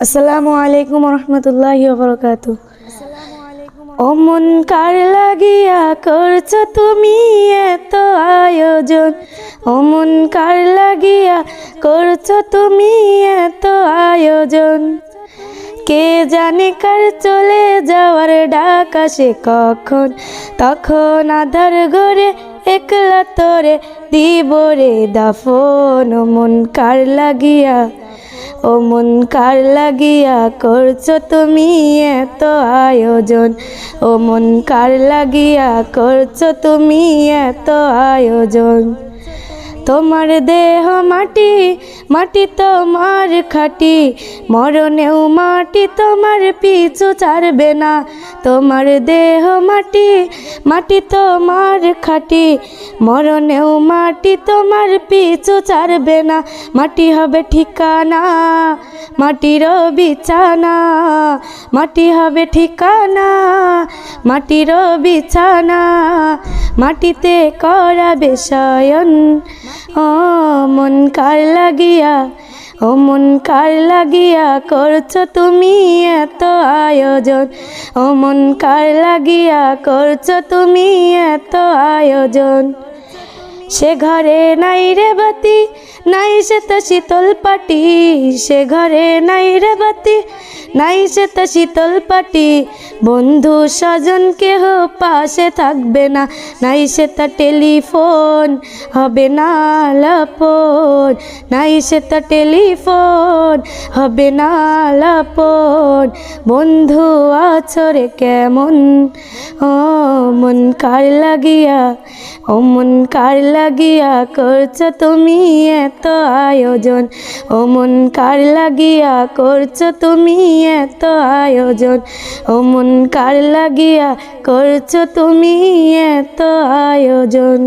আসসালামু আলাইকুম রহমতুল্লাহ বরকাত ও মন কার লাগিয়া করছ তুমি এত আয়োজন? ও মন কার লাগিয়া করছ তুমি এত আয়োজন? কে জানে কার চলে যাওয়ার ডাক আসে কখন? তখন আধার ঘরে একলা তোরে দিব রে দাফন। ও মন কার লাগিয়া ও মন কার লাগিয়া করছ তুমি এত আয়োজন? ও মন কার লাগিয়া করছ তুমি এত আয়োজন? তোমার দেহ মাটি মাটি তোমার খাটি। মরণেও মাটি তোমার পিছু ছাড়বে না। তোমার দেহ মাটি মাটি তোমার খাটি। মরণেও মাটি তোমার পিছু ছাড়বে না। মাটি হবে ঠিকানা, মাটির বিছানা। মাটি হবে ঠিকানা, মাটির বিছানা। মাটিতে করা শয়ন ও মন কার লাগিয়া ও মন কার লাগিয়া করছ তুমি এত আয়োজন? ও মন কার লাগিয়া করছ তুমি এত আয়োজন? সে ঘরে নাই রে বাতি, নাই সে তো শীতল পাটি। সে ঘরে নাই রে বাতি নাই সে তা শীতল পাটি। বন্ধু স্বজন কেহ পাশে থাকবে না। নাই সে তা টেলিফোন, হবে না লাপন। নাই সে তা টেলিফোন, হবে না লাপন। বন্ধু আছরে কেমন? ও মন কার লাগিয়া, ও মন কার লাগিয়া করছ তুমি এত আয়োজন। ও মন কার লাগিয়া করছ তুমি এত আয়োজন। ও মন কার লাগিয়া করছ তুমি এত আয়োজন।